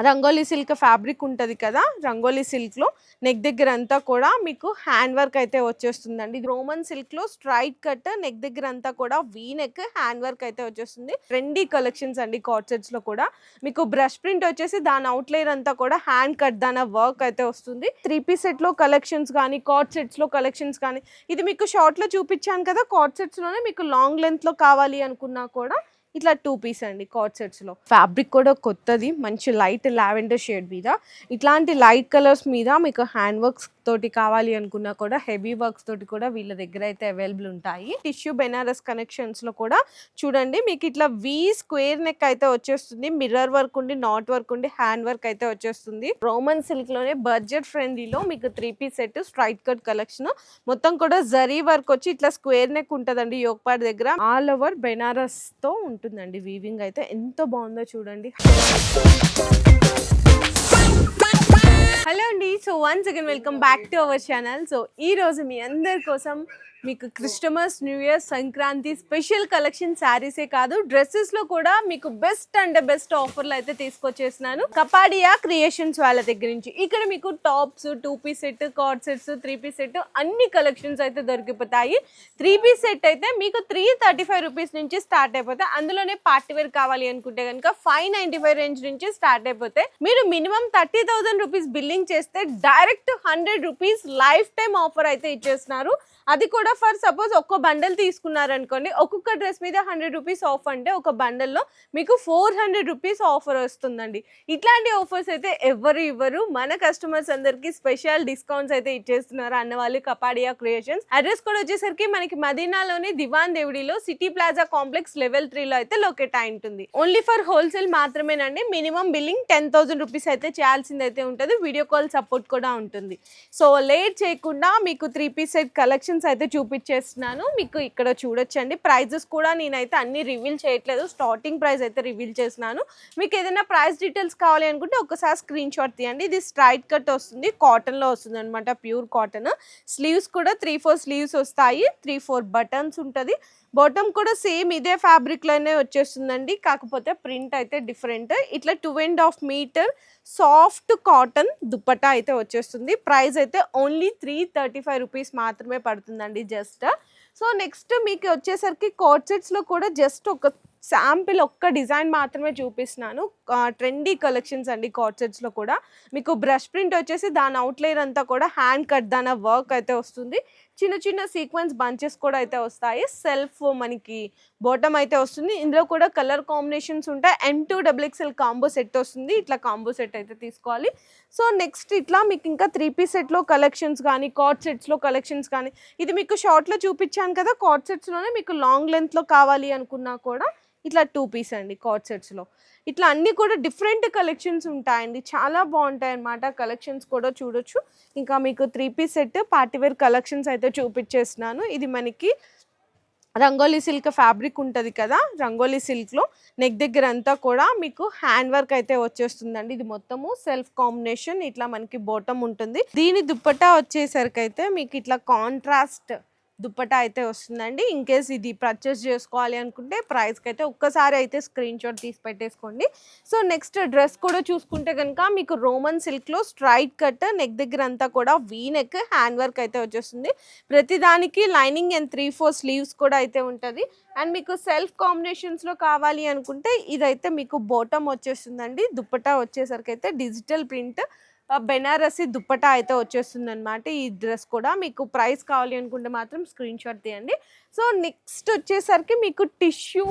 Rangoli silk fabric ఉంటుంది కదా రంగోలీ సిల్క్లో నెక్ దగ్గర అంతా కూడా మీకు హ్యాండ్ వర్క్ అయితే వచ్చేస్తుందండి. రోమన్ సిల్క్లో స్ట్రైట్ కట్ నెక్ దగ్గర అంతా కూడా వీ నెక్ హ్యాండ్ వర్క్ అయితే వచ్చేస్తుంది. ట్రెండీ కలెక్షన్స్ అండి కార్డ్లో కూడా. మీకు బ్రష్ ప్రింట్ వచ్చేసి దాని అవుట్లైన్ అంతా కూడా హ్యాండ్ కట్ దాని వర్క్ అయితే వస్తుంది. త్రీ పీస్ సెట్లో కలెక్షన్స్ కానీ కార్డ్ సెట్స్లో కలెక్షన్స్ కానీ ఇది మీకు షార్ట్లో చూపించాను కదా కార్డ్ సెట్స్లోనే మీకు లాంగ్ లెంత్లో కావాలి అనుకున్నా కూడా ఇట్లా టూ పీస్ అండి కార్డ్ సెట్స్లో ఫ్యాబ్రిక్ కూడా కొత్తది మంచి లైట్ లావెండర్ షేడ్ మీద. ఇట్లాంటి లైట్ కలర్స్ మీద మీకు హ్యాండ్ వర్క్స్ తోటి కావాలి అనుకున్నా కూడా హెవీ వర్క్స్ తోటి కూడా వీళ్ళ దగ్గర అయితే అవైలబుల్ ఉంటాయి. టిష్యూ బెనారస్ కనెక్షన్స్లో కూడా చూడండి మీకు ఇట్లా వి స్క్వేర్ నెక్ అయితే వచ్చేస్తుంది మిర్రర్ వర్క్ ఉండి నాట్ వర్క్ ఉండి హ్యాండ్ వర్క్ అయితే వచ్చేస్తుంది. రోమన్ సిల్క్లోనే బడ్జెట్ ఫ్రెండ్లీలో మీకు three piece set straight cut collection మొత్తం కూడా జరీ వర్క్ వచ్చి ఇట్లా స్క్వేర్ నెక్ ఉంటుందండి యోగపాడ్ దగ్గర. ఆల్ ఓవర్ బెనారస్తో ఉంటుంది ఉంటుందండి. వీవింగ్ అయితే ఎంత బాగుందో చూడండి. హలో అండి. So once again welcome back to our channel so ఈ రోజు మీ అందరి కోసం మీకు Christmas new year Sankranti special collection శారీసే కాదు డ్రెస్సెస్లో కూడా మీకు బెస్ట్ అండ్ బెస్ట్ ఆఫర్లు అయితే తీసుకొచ్చేసినాను కపాడియా క్రియేషన్స్ వాళ్ళ దగ్గర నుంచి. ఇక్కడ మీకు tops two piece set cord sets three piece set అన్ని కలెక్షన్స్ అయితే దొరికిపోతాయి. త్రీ పీస్ సెట్ అయితే మీకు త్రీ థర్టీ ఫైవ్ రూపీస్ నుంచి స్టార్ట్ అయిపోతాయి. అందులోనే పార్టీ వేర్ కావాలి అనుకుంటే కనుక ఫైవ్ నైన్టీ ఫైవ్ రేంజ్ నుంచి స్టార్ట్ అయిపోతే మీరు minimum thirty thousand rupees billing చేస్తే direct hundred rupees lifetime offer అయితే ఇచ్చేస్తున్నారు. అది కూడా ఫర్ సపోజ్ ఒక్క బండల్ తీసుకున్నారనుకోండి ఒక్కొక్క డ్రెస్ మీద హండ్రెడ్ రూపీస్ ఆఫ్ అంటే ఒక బండల్లో మీకు ఫోర్ హండ్రెడ్ రూపీస్ ఆఫర్ వస్తుందండి. ఇట్లాంటి ఆఫర్స్ అయితే ఎవరు ఇవ్వరు. మన కస్టమర్స్ అందరికీ స్పెషల్ డిస్కౌంట్స్ అయితే ఇచ్చేస్తున్నారు అన్న వాళ్ళు కపాడియా క్రియేషన్స్. అడ్రస్ కూడా వచ్చేసరికి మనకి మదీనాలోని దివాన్ దేవుడిలో సిటీ ప్లాజా కాంప్లెక్స్ లెవెల్ త్రీలో అయితే లొకేట్ అయి ఉంటుంది ఓన్లీ ఫర్ హోల్సేల్ మాత్రమేనండి. Minimum billing ten thousand rupees అయితే చేయాల్సింది అయితే ఉంటుంది. వీడియో కాల్ సపోర్ట్ కూడా ఉంటుంది. సో లేట్ చేయకుండా మీకు త్రీ పీస్ సెట్ కలెక్షన్స్ అయితే చూపించేస్తున్నాను. మీకు ఇక్కడ చూడొచ్చండి. ప్రైజెస్ కూడా నేనైతే అన్ని రివీల్ చేయట్లేదు. స్టార్టింగ్ ప్రైస్ అయితే రివీల్ చేస్తున్నాను. మీకు ఏదైనా ప్రైస్ డీటెయిల్స్ కావాలి అనుకుంటే ఒకసారి స్క్రీన్ షాట్ తీయండి. ఇది స్ట్రైట్ కట్ వస్తుంది. కాటన్లో వస్తుంది అనమాట ప్యూర్ కాటన్. స్లీవ్స్ కూడా త్రీ ఫోర్ స్లీవ్స్ వస్తాయి. త్రీ ఫోర్ బటన్స్ ఉంటుంది. బాటమ్ కూడా సేమ్ ఇదే ఫ్యాబ్రిక్లోనే వచ్చేస్తుందండి. కాకపోతే ప్రింట్ అయితే డిఫరెంట్ ఇట్లా two and half metre soft cotton dupatta అయితే వచ్చేస్తుంది. ప్రైస్ అయితే only three thirty five rupees మాత్రమే పడుతుందండి జస్ట్ సో నెక్స్ట్ మీకు వచ్చేసరికి కోట్ సెట్స్లో కూడా జస్ట్ ఒక శాంపిల్ ఒక్క డిజైన్ మాత్రమే చూపిస్తున్నాను. ట్రెండీ కలెక్షన్స్ అండి కార్డ్ సెట్స్లో కూడా. మీకు బ్రష్ ప్రింట్ వచ్చేసి దాని అవుట్లైన్ అంతా కూడా హ్యాండ్ కట్ దాని వర్క్ అయితే వస్తుంది. చిన్న చిన్న సీక్వెన్స్ బంచెస్ కూడా అయితే వస్తాయి. సెల్ఫ్ మనకి బాటమ్ అయితే వస్తుంది. ఇందులో కూడా కలర్ కాంబినేషన్స్ ఉంటాయి. M two double XL combo set వస్తుంది. ఇట్లా కాంబో సెట్ అయితే తీసుకోవాలి. సో నెక్స్ట్ ఇట్లా మీకు ఇంకా త్రీ పీస్ సెట్లో కలెక్షన్స్ కానీ కార్డ్ సెట్స్లో కలెక్షన్స్ కానీ ఇది మీకు షార్ట్లో చూపించాను కదా. కార్డ్ సెట్స్లోనే మీకు లాంగ్ లెంత్లో కావాలి అనుకున్నా కూడా ఇట్లా టూ పీస్ అండి కార్డ్ సెట్స్లో ఇట్లా అన్నీ కూడా డిఫరెంట్ కలెక్షన్స్ ఉంటాయండి. చాలా బాగుంటాయి అన్నమాట కలెక్షన్స్ కూడా చూడొచ్చు. ఇంకా మీకు three piece set party wear collections అయితే చూపించేస్తున్నాను ఇది మనకి రంగోలీ సిల్క్ ఫ్యాబ్రిక్ ఉంటుంది కదా? రంగోలీ సిల్క్లో నెక్ దగ్గర అంతా కూడా మీకు హ్యాండ్ వర్క్ అయితే వచ్చేస్తుందండి. ఇది మొత్తము సెల్ఫ్ కాంబినేషన్ ఇట్లా మనకి బోటం ఉంటుంది. దీని దుప్పటా వచ్చేసరికి అయితే మీకు ఇట్లా కాంట్రాస్ట్ దుప్పటా అయితే వస్తుందండి. ఇన్ కేస్ ఇది పర్చేస్ చేసుకోవాలి అనుకుంటే ప్రైస్కి అయితే ఒక్కసారి అయితే స్క్రీన్ షాట్ తీసి పెట్టేసుకోండి. సో నెక్స్ట్ డ్రెస్ కూడా చూసుకుంటే కనుక మీకు రోమన్ సిల్క్లో స్ట్రైట్ కట్ నెక్ దగ్గర అంతా కూడా వీ నెక్ హ్యాండ్ వర్క్ అయితే వచ్చేస్తుంది. ప్రతిదానికి lining and three four sleeves కూడా అయితే ఉంటుంది. అండ్ మీకు సెల్ఫ్ కాంబినేషన్స్లో కావాలి అనుకుంటే ఇదైతే మీకు బోటమ్ వచ్చేస్తుందండి. దుప్పటా వచ్చేసరికి అయితే డిజిటల్ ప్రింట్ బెనారసి దుప్పటా అయితే వచ్చేస్తుంది అనమాట ఈ డ్రెస్ కూడా మీకు ప్రైస్ కావాలి అనుకుంటే మాత్రం స్క్రీన్ షాట్ తీయండి. సో నెక్స్ట్ వచ్చేసరికి మీకు టిష్యూ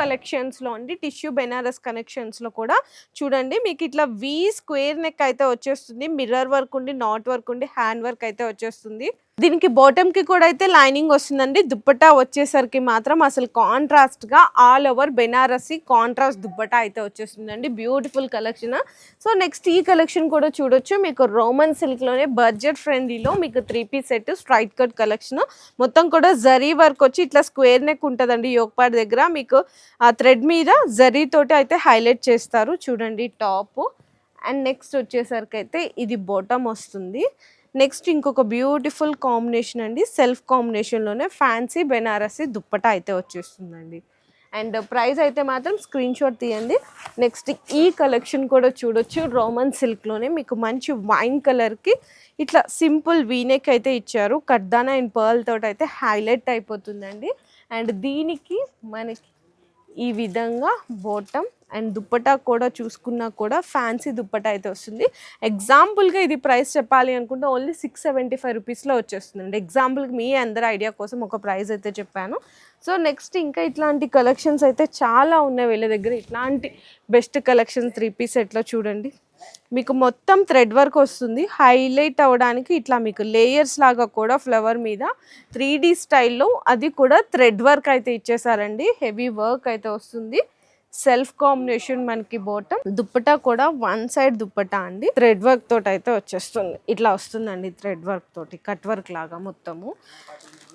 కలెక్షన్స్లో అండి టిష్యూ బెనారస్ కలెక్షన్స్లో కూడా చూడండి. మీకు ఇట్లా వి స్క్వేర్ నెక్ అయితే వచ్చేస్తుంది. మిర్రర్ వర్క్ ఉండి నాట్ వర్క్ ఉండి హ్యాండ్ వర్క్ అయితే వచ్చేస్తుంది. దీనికి బాటమ్కి కూడా అయితే లైనింగ్ వస్తుందండి. దుప్పటా వచ్చేసరికి మాత్రం అసలు కాంట్రాస్ట్గా all over Banarasi contrast dupatta అయితే వచ్చేస్తుందండి. బ్యూటిఫుల్ కలెక్షన్ సో నెక్స్ట్ ఈ కలెక్షన్ కూడా చూడొచ్చు. మీకు రోమన్ సిల్క్లోనే బడ్జెట్ ఫ్రెండ్లీలో మీకు three piece set straight cut collection మొత్తం కూడా జరీ వర్క్ వచ్చి ఇట్లా స్క్వేర్ నెక్ ఉంటుందండి యోగపాడ్ దగ్గర. మీకు ఆ థ్రెడ్ మీద జరీ తోటి అయితే హైలైట్ చేస్తారు. చూడండి టాప్ అండ్ నెక్స్ట్ వచ్చేసరికి అయితే ఇది బోటమ్ వస్తుంది. నెక్స్ట్ ఇంకొక బ్యూటిఫుల్ కాంబినేషన్ అండి సెల్ఫ్ కాంబినేషన్లోనే ఫ్యాన్సీ బెనారసి దుప్పటా అయితే వచ్చేస్తుందండి. అండ్ ప్రైస్ అయితే మాత్రం స్క్రీన్ షాట్ తీయండి. నెక్స్ట్ ఈ కలెక్షన్ కూడా చూడొచ్చు రోమన్ సిల్క్లోనే మీకు మంచి వైన్ కలర్కి ఇట్లా సింపుల్ వీనెక్ అయితే ఇచ్చారు కడ్దానా అండ్ పర్ల్ తోటి అయితే హైలైట్ అయిపోతుందండి. అండ్ దీనికి మనకి ఈ విధంగా బోటం అండ్ దుప్పటా కూడా చూసుకున్నా కూడా ఫ్యాన్సీ దుప్పటా అయితే వస్తుంది. ఎగ్జాంపుల్గా ఇది ప్రైస్ చెప్పాలి అనుకుంటే ఓన్లీ సిక్స్ సెవెంటీ ఫైవ్ రూపీస్లో వచ్చేస్తుందండి ఎగ్జాంపుల్కి మీ అందరి ఐడియా కోసం ఒక ప్రైస్ అయితే చెప్పాను. సో నెక్స్ట్ ఇంకా ఇట్లాంటి కలెక్షన్స్ అయితే చాలా ఉన్నాయి వీళ్ళ దగ్గర. ఇట్లాంటి బెస్ట్ కలెక్షన్స్ త్రీ పీస్ ఎట్లా చూడండి. మీకు మొత్తం థ్రెడ్ వర్క్ వస్తుంది. హైలైట్ అవ్వడానికి ఇట్లా మీకు లేయర్స్ లాగా కూడా ఫ్లవర్ మీద త్రీ డీ స్టైల్లో అది కూడా థ్రెడ్ వర్క్ అయితే ఇచ్చేసారండి. హెవీ వర్క్ అయితే వస్తుంది. సెల్ఫ్ కాంబినేషన్ మనకి బోటం దుప్పటా కూడా వన్ సైడ్ దుప్పటా అండి. థ్రెడ్ వర్క్ తోటి అయితే వచ్చేస్తుంది. ఇట్లా వస్తుందండి థ్రెడ్ వర్క్ తోటి కట్ వర్క్ లాగా మొత్తము.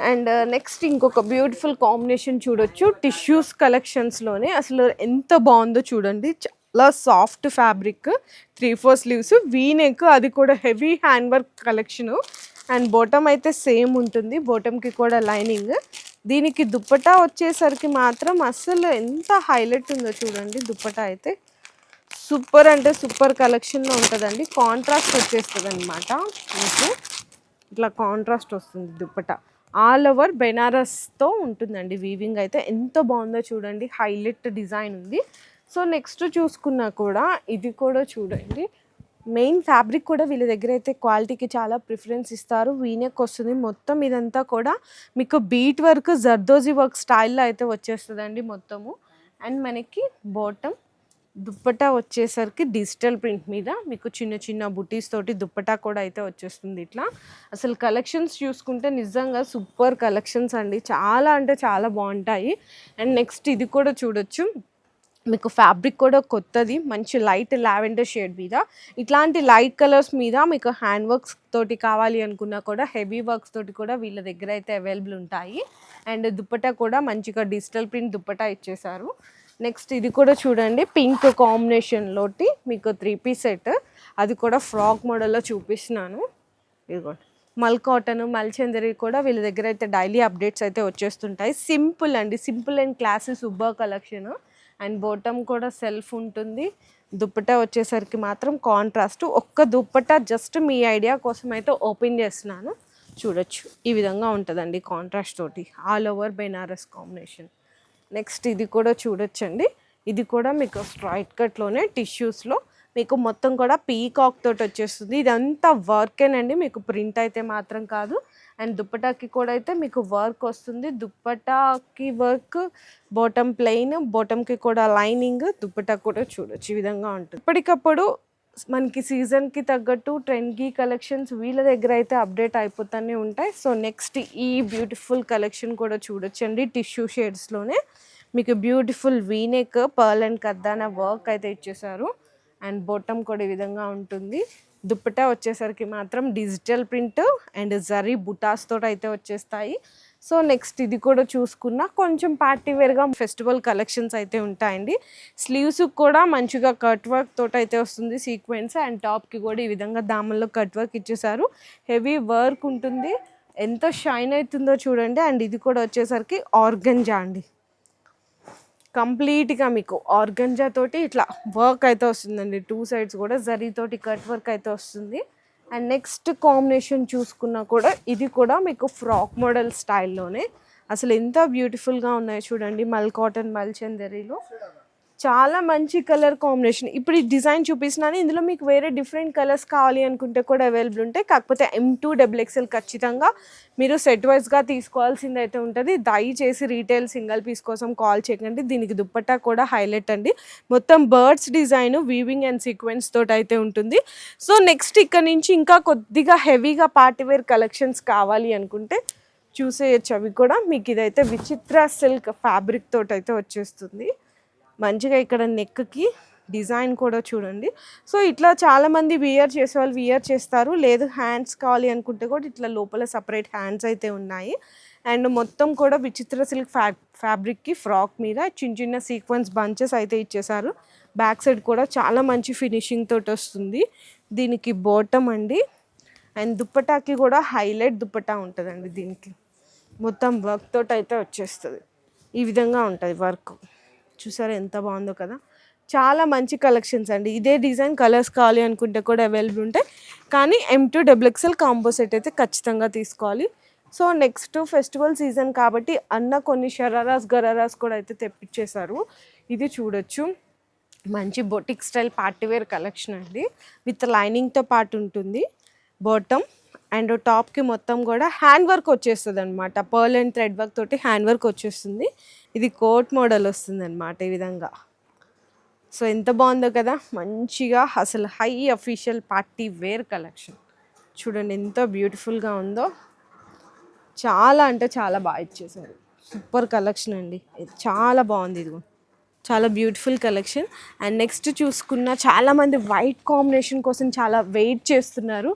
అండ్ నెక్స్ట్ ఇంకొక బ్యూటిఫుల్ కాంబినేషన్ చూడొచ్చు. టిష్యూస్ కలెక్షన్స్లోనే అసలు ఎంత బాగుందో చూడండి. చాలా soft fabric three four sleeves V neck అది కూడా heavy hand work collection and bottom అయితే సేమ్ ఉంటుంది. బోటమ్కి కూడా లైనింగ్ దీనికి దుప్పటా వచ్చేసరికి మాత్రం అసలు ఎంత హైలైట్ ఉందో చూడండి. దుప్పటా అయితే సూపర్ అంటే సూపర్ కలెక్షన్లో ఉంటుందండి. కాంట్రాస్ట్ వచ్చేస్తుంది అనమాట మీకు ఇట్లా కాంట్రాస్ట్ వస్తుంది దుప్పట. ఆల్ ఓవర్ బెనారస్తో ఉంటుందండి. వీవింగ్ అయితే ఎంత బాగుందో చూడండి. హైలైట్ డిజైన్ ఉంది. సో నెక్స్ట్ చూసుకున్నా కూడా ఇది కూడా చూడండి. మెయిన్ ఫ్యాబ్రిక్ కూడా వీళ్ళ దగ్గర అయితే క్వాలిటీకి చాలా ప్రిఫరెన్స్ ఇస్తారు. వీనెక్ వస్తుంది. మొత్తం ఇదంతా కూడా మీకు బీట్ వర్క్ జర్దోజీ వర్క్ స్టైల్లో అయితే వచ్చేస్తుందండి మొత్తము. అండ్ మనకి బాటమ్ దుప్పటా వచ్చేసరికి డిజిటల్ ప్రింట్ మీద మీకు చిన్న చిన్న బుటీస్ తోటి దుప్పటా కూడా అయితే వచ్చేస్తుంది ఇట్లా. అసలు కలెక్షన్స్ చూసుకుంటే నిజంగా సూపర్ కలెక్షన్స్ అండి. చాలా అంటే చాలా బాగుంటాయి. అండ్ నెక్స్ట్ ఇది కూడా చూడొచ్చు. మీకు ఫ్యాబ్రిక్ కూడా కొత్తది మంచి లైట్ లావెండర్ షేడ్ మీద. ఇట్లాంటి లైట్ కలర్స్ మీద మీకు హ్యాండ్ వర్క్స్ తోటి కావాలి అనుకున్నా కూడా హెవీ వర్క్స్ తోటి కూడా వీళ్ళ దగ్గర అయితే అవైలబుల్ ఉంటాయి. అండ్ దుప్పటా కూడా మంచిగా డిజిటల్ ప్రింట్ దుప్పటా ఇచ్చేసారు నెక్స్ట్ ఇది కూడా చూడండి పింక్ కాంబినేషన్లోటి మీకు త్రీ పీస్ సెట్ అది కూడా ఫ్రాక్ మోడల్లో చూపిస్తున్నాను. ఇదిగోండి మల్ కాటన్ మల్చందరి కూడా వీళ్ళ దగ్గర అయితే డైలీ అప్డేట్స్ అయితే వచ్చేస్తుంటాయి. సింపుల్ అండి సింపుల్ అండ్ క్లాసెస్ ఉబ్బా కలెక్షన్ అండ్ బోటమ్ కూడా సెల్ఫ్ ఉంటుంది. దుప్పట వచ్చేసరికి మాత్రం కాంట్రాస్ట్. ఒక్క దుప్పట జస్ట్ మీ ఐడియా కోసం అయితే ఓపెన్ చేస్తున్నాను. చూడొచ్చు. ఈ విధంగా ఉంటుందండి కాంట్రాస్ట్ తోటి. All over Banaras combination. Next ఇది కూడా చూడొచ్చండి. ఇది కూడా మీకు స్ట్రైట్ కట్లోనే టిష్యూస్లో. మీకు మొత్తం కూడా పీకాక్ తోటి వచ్చేస్తుంది. ఇదంతా వర్కేనండి. మీకు ప్రింట్ అయితే మాత్రం కాదు. అండ్ దుప్పటాకి కూడా అయితే మీకు వర్క్ వస్తుంది. దుప్పటాకి వర్క్ బాటమ్ ప్లెయిన్ బాటమ్కి కూడా లైనింగ్ దుప్పటా కూడా చూడొచ్చు. ఈ విధంగా ఉంటుంది. ఇప్పటికప్పుడు మనకి సీజన్కి తగ్గట్టు ట్రెండ్కి కలెక్షన్స్ వీళ్ళ దగ్గర అయితే అప్డేట్ అయిపోతూనే ఉంటాయి. సో నెక్స్ట్ ఈ బ్యూటిఫుల్ కలెక్షన్ కూడా చూడొచ్చండి. టిష్యూ షేడ్స్లోనే మీకు beautiful V neck pearl and కద్దాన work అయితే ఇచ్చేసారు అండ్ బొట్టం కూడా ఈ విధంగా ఉంటుంది. దుప్పటా వచ్చేసరికి మాత్రం డిజిటల్ ప్రింట్ అండ్ జరీ బుటాస్ తోటి అయితే వచ్చేస్తాయి. సో నెక్స్ట్ ఇది కూడా చూసుకున్నా కొంచెం పార్టీ వేర్గా ఫెస్టివల్ కలెక్షన్స్ అయితే ఉంటాయండి. స్లీవ్స్ కూడా మంచిగా కట్ వర్క్ తోటి అయితే వస్తుంది. సీక్వెన్స్ అండ్ టాప్కి కూడా ఈ విధంగా దామల్లో కట్ వర్క్ ఇచ్చేసారు. హెవీ వర్క్ ఉంటుంది. ఎంత షైన్ అవుతుందో చూడండి. అండ్ ఇది కూడా వచ్చేసరికి ఆర్గంజా అండి. కంప్లీట్గా మీకు ఆర్గంజా తోటి ఇట్లా వర్క్ అయితే వస్తుందండి. టూ సైడ్స్ కూడా జరీతోటి కట్ వర్క్ అయితే వస్తుంది. అండ్ నెక్స్ట్ కాంబినేషన్ చూసుకున్నా కూడా ఇది కూడా మీకు ఫ్రాక్ మోడల్ స్టైల్లోనే. అసలు ఎంత బ్యూటిఫుల్గా ఉన్నాయో చూడండి. మల్ కాటన్ మల్ చందరిలో. చాలా మంచి కలర్ కాంబినేషన్. ఇప్పుడు ఈ డిజైన్ చూపిస్తున్నాను. ఇందులో మీకు వేరే డిఫరెంట్ కలర్స్ కావాలి అనుకుంటే కూడా అవైలబుల్ ఉంటాయి. కాకపోతే ఎం టూ డబుల్ ఎక్స్ఎల్ ఖచ్చితంగా మీరు సెట్ వైజ్గా తీసుకోవాల్సింది అయితే ఉంటుంది. దయచేసి రీటైల్ సింగిల్ పీస్ కోసం కాల్ చేయకండి. దీనికి దుప్పట్టా కూడా హైలైట్ అండి. మొత్తం birds design weaving and sequence తోటి అయితే ఉంటుంది. సో నెక్స్ట్ ఇక్కడ నుంచి ఇంకా కొద్దిగా హెవీగా పార్టీవేర్ కలెక్షన్స్ కావాలి అనుకుంటే చూసేయచ్చు అవి కూడా మీకు ఇదైతే విచిత్ర సిల్క్ ఫ్యాబ్రిక్ తోటైతే అయితే వచ్చేస్తుంది. మంచిగా ఇక్కడ నెక్కి డిజైన్ కూడా చూడండి. సో ఇట్లా చాలామంది వియర్ చేసే వాళ్ళు వియర్ చేస్తారు. లేదు హ్యాండ్స్ కావాలి అనుకుంటే కూడా ఇట్లా లోపల సపరేట్ హ్యాండ్స్ అయితే ఉన్నాయి. అండ్ మొత్తం కూడా విచిత్ర సిల్క్ ఫ్యా ఫ్యాబ్రిక్కి ఫ్రాక్ మీద చిన్న చిన్న సీక్వెన్స్ బంచెస్ అయితే ఇచ్చేసారు బ్యాక్ సైడ్ కూడా చాలా మంచి ఫినిషింగ్ తోటి వస్తుంది. దీనికి బోటం అండి. అండ్ దుప్పటాకి కూడా హైలైట్ దుప్పటా ఉంటుందండి దీనికి. మొత్తం వర్క్ తోటి అయితే వచ్చేస్తుంది. ఈ విధంగా ఉంటుంది వర్క్ చూసారా ఎంత బాగుందో కదా. చాలా మంచి కలెక్షన్స్ అండి. ఇదే డిజైన్ కలర్స్ కావాలి అనుకుంటే కూడా అవైలబుల్ ఉంటాయి. కానీ M to double combo set అయితే ఖచ్చితంగా తీసుకోవాలి. సో నెక్స్ట్ ఫెస్టివల్ సీజన్ కాబట్టి అన్న కొన్ని షరారాస్ గరారాస్ కూడా అయితే తెప్పించేశారు. ఇది చూడొచ్చు. మంచి boutique style party wear collection అండి. విత్ లైనింగ్తో పాటు ఉంటుంది. బాటమ్ అండ్ టాప్కి మొత్తం కూడా హ్యాండ్ వర్క్ వచ్చేస్తుంది అనమాట పర్ల్ అండ్ థ్రెడ్ వర్క్ తోటి హ్యాండ్ వర్క్ వచ్చేస్తుంది. ఇది కోట్ మోడల్ వస్తుంది అనమాట ఈ విధంగా. సో ఎంత బాగుందో కదా? మంచిగా అసలు high official party wear collection. చూడండి ఎంత బ్యూటిఫుల్గా ఉందో. చాలా అంటే చాలా బాగా ఇచ్చేసారు. సూపర్ కలెక్షన్ అండి. ఇది చాలా బాగుంది ఇది చాలా బ్యూటిఫుల్ కలెక్షన్ అండ్ నెక్స్ట్ చూసుకున్న చాలామంది వైట్ కాంబినేషన్ కోసం చాలా వెయిట్ చేస్తున్నారు.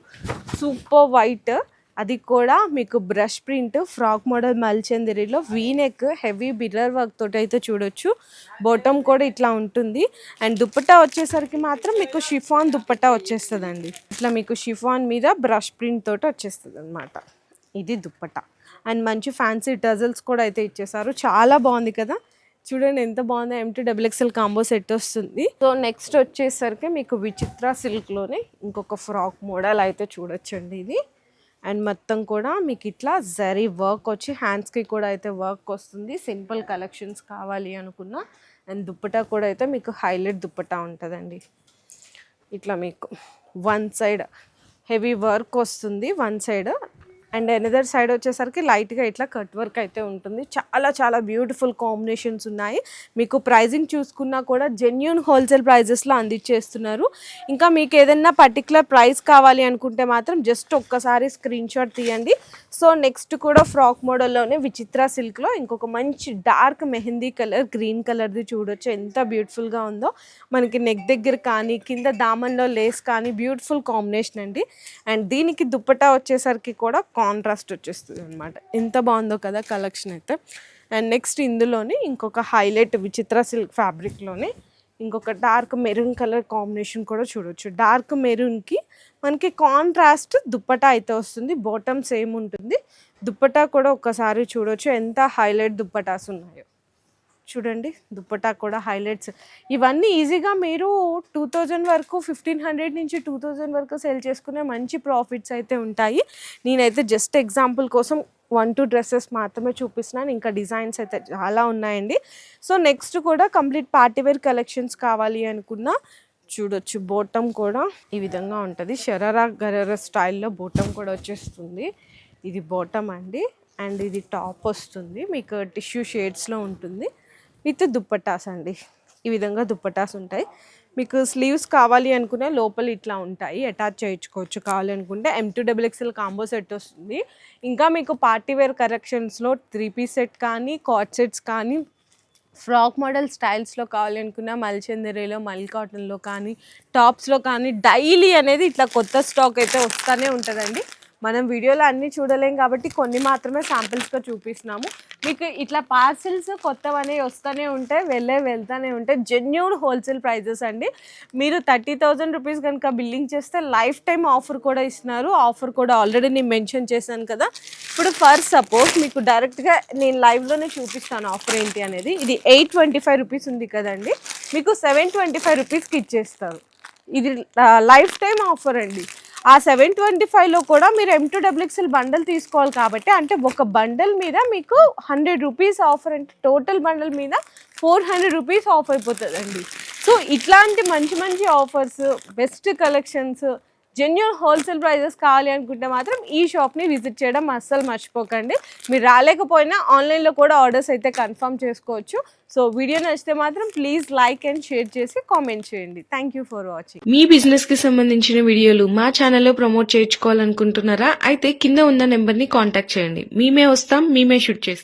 సూపర్ వైట్ అది కూడా మీకు brush print frock model మల్చందిరిలో V neck heavy mirror work తోటి అయితే చూడొచ్చు. బాటమ్ కూడా ఇట్లా ఉంటుంది. అండ్ దుప్పటా వచ్చేసరికి మాత్రం మీకు షిఫాన్ దుప్పటా వచ్చేస్తుందండి. ఇట్లా మీకు షిఫాన్ మీద బ్రష్ ప్రింట్ తోటి వచ్చేస్తుంది అనమాట ఇది దుప్పట్టా. అండ్ మంచి ఫ్యాన్సీ టజల్స్ కూడా అయితే ఇచ్చేసారు. చాలా బాగుంది కదా? చూడండి ఎంత బాగుందో. Empty double XL combo set వస్తుంది. సో నెక్స్ట్ వచ్చేసరికి మీకు విచిత్ర సిల్క్లోనే ఇంకొక ఫ్రాక్ మోడల్ అయితే చూడొచ్చండి ఇది. అండ్ మొత్తం కూడా మీకు ఇట్లా జరీ వర్క్ వచ్చి హ్యాండ్స్కి కూడా అయితే వర్క్ వస్తుంది. సింపుల్ కలెక్షన్స్ కావాలి అనుకున్న. అండ్ దుప్పటా కూడా అయితే మీకు హైలైట్ దుప్పటా ఉంటుందండి. ఇట్లా మీకు వన్ సైడ్ హెవీ వర్క్ వస్తుంది. One side and another side వచ్చేసరికి లైట్గా ఇట్లా కట్ వర్క్ అయితే ఉంటుంది. చాలా చాలా బ్యూటిఫుల్ కాంబినేషన్స్ ఉన్నాయి. మీకు ప్రైజింగ్ చూసుకున్నా కూడా జెన్యున్ హోల్సేల్ ప్రైజెస్లో అందించేస్తున్నారు. ఇంకా మీకు ఏదైనా పర్టికులర్ ప్రైస్ కావాలి అనుకుంటే మాత్రం జస్ట్ ఒక్కసారి స్క్రీన్ షాట్ తీయండి. సో నెక్స్ట్ కూడా ఫ్రాక్ మోడల్లోనే విచిత్ర సిల్క్లో ఇంకొక మంచి డార్క్ మెహందీ కలర్ గ్రీన్ కలర్ది చూడొచ్చు. ఎంత బ్యూటిఫుల్గా ఉందో. మనకి నెక్ దగ్గర కానీ కింద దామన్లో లేస్ కానీ బ్యూటిఫుల్ కాంబినేషన్ అండి. అండ్ దీనికి దుప్పటా వచ్చేసరికి కూడా కాంట్రాస్ట్ వచ్చేస్తుంది అనమాట ఎంత బాగుందో కదా కలెక్షన్ అయితే. అండ్ నెక్స్ట్ ఇందులోనే ఇంకొక హైలైట్ విచిత్ర సిల్క్ ఫ్యాబ్రిక్లోనే ఇంకొక డార్క్ మెరూన్ కలర్ కాంబినేషన్ కూడా చూడొచ్చు. డార్క్ మెరూన్కి మనకి కాంట్రాస్ట్ దుప్పటా అయితే వస్తుంది. బాటమ్ సేమ్ ఉంటుంది. దుప్పటా కూడా ఒకసారి చూడొచ్చు. ఎంత హైలైట్ దుప్పటాస్ ఉన్నాయో. చూడండి దుప్పటా కూడా హైలైట్స్. ఇవన్నీ ఈజీగా మీరు టూ థౌజండ్ వరకు ఫిఫ్టీన్ హండ్రెడ్ నుంచి టూ థౌజండ్ వరకు సేల్ చేసుకునే మంచి ప్రాఫిట్స్ అయితే ఉంటాయి. నేనైతే జస్ట్ ఎగ్జాంపుల్ కోసం వన్ టూ డ్రెస్సెస్ మాత్రమే చూపిస్తున్నాను. ఇంకా డిజైన్స్ అయితే చాలా ఉన్నాయండి. సో నెక్స్ట్ కూడా కంప్లీట్ పార్టీవేర్ కలెక్షన్స్ కావాలి అనుకున్నా చూడొచ్చు. బోటం కూడా ఈ విధంగా ఉంటుంది. షరారా గరరా స్టైల్లో బోటం కూడా వచ్చేస్తుంది. ఇది బోటం అండి. అండ్ ఇది టాప్ వస్తుంది. మీకు టిష్యూ షేడ్స్లో ఉంటుంది. విత్ దుప్పటాస్ అండి. ఈ విధంగా దుప్పటాస్ ఉంటాయి. మీకు స్లీవ్స్ కావాలి అనుకునే లోపల ఇట్లా ఉంటాయి. అటాచ్ చేయించుకోవచ్చు. కావాలి అనుకుంటే M to double XL combo set వస్తుంది. ఇంకా మీకు పార్టీ వేర్ కరెక్షన్స్లో త్రీ పీస్ సెట్ కానీ కాట్ సెట్స్ కానీ ఫ్రాక్ మోడల్ స్టైల్స్లో కావాలి అనుకున్న మల్చందరిలో మల్ కాటన్లో కానీ టాప్స్లో కానీ డైలీ అనేది ఇట్లా కొత్త స్టాక్ అయితే వస్తూనే ఉంటుందండి. మనం వీడియోలో అన్నీ చూడలేం కాబట్టి కొన్ని మాత్రమే శాంపిల్స్గా చూపిస్తున్నాము. మీకు ఇట్లా పార్సిల్స్ కొత్తవనే వస్తూనే ఉంటాయి వెళ్ళే వెళ్తూనే ఉంటాయి జెన్యున్ హోల్సేల్ ప్రైజెస్ అండి. మీరు థర్టీ థౌజండ్ రూపీస్ కనుక బిల్లింగ్ చేస్తే లైఫ్ టైం ఆఫర్ కూడా ఇస్తున్నారు. ఆఫర్ కూడా ఆల్రెడీ నేను మెన్షన్ చేశాను కదా. ఇప్పుడు ఫర్ సపోజ్ మీకు డైరెక్ట్గా నేను లైవ్లోనే చూపిస్తాను ఆఫర్ ఏంటి అనేది. ఇది ఎయిట్ ట్వంటీ ఫైవ్ రూపీస్ ఉంది కదండి. మీకు సెవెన్ ట్వంటీ ఫైవ్ రూపీస్కి ఇచ్చేస్తారు. ఇది లైఫ్ టైం ఆఫర్ అండి. ఆ సెవెన్ ట్వంటీ ఫైవ్లో కూడా మీరు ఎం టూ డబ్ల్యూఎక్స్ఎల్ బండల్ తీసుకోవాలి కాబట్టి అంటే ఒక బండల్ మీద మీకు హండ్రెడ్ రూపీస్ ఆఫర్ అంటే టోటల్ బండల్ మీద ఫోర్ హండ్రెడ్ రూపీస్ ఆఫ్ అయిపోతుందండి. సో ఇట్లాంటి మంచి మంచి offers best collections genuine wholesale prices కావాలి అనుకుంటే మాత్రం ఈ షాప్ని విజిట్ చేయడం అస్సలు మర్చిపోకండి. మీరు రాలేకపోయినా ఆన్లైన్లో కూడా ఆర్డర్స్ అయితే కన్ఫర్మ్ చేసుకోవచ్చు. సో వీడియో నచ్చితే మాత్రం ప్లీజ్ లైక్ అండ్ షేర్ చేసి కామెంట్ చేయండి. థ్యాంక్ యూ ఫర్ వాచింగ్ మీ బిజినెస్కి సంబంధించిన వీడియోలు మా ఛానల్లో ప్రమోట్ చేయించుకోవాలనుకుంటున్నారా? అయితే కింద ఉన్న నెంబర్ని కాంటాక్ట్ చేయండి. మేమే వస్తాం మేమే షూట్ చేస్తాం.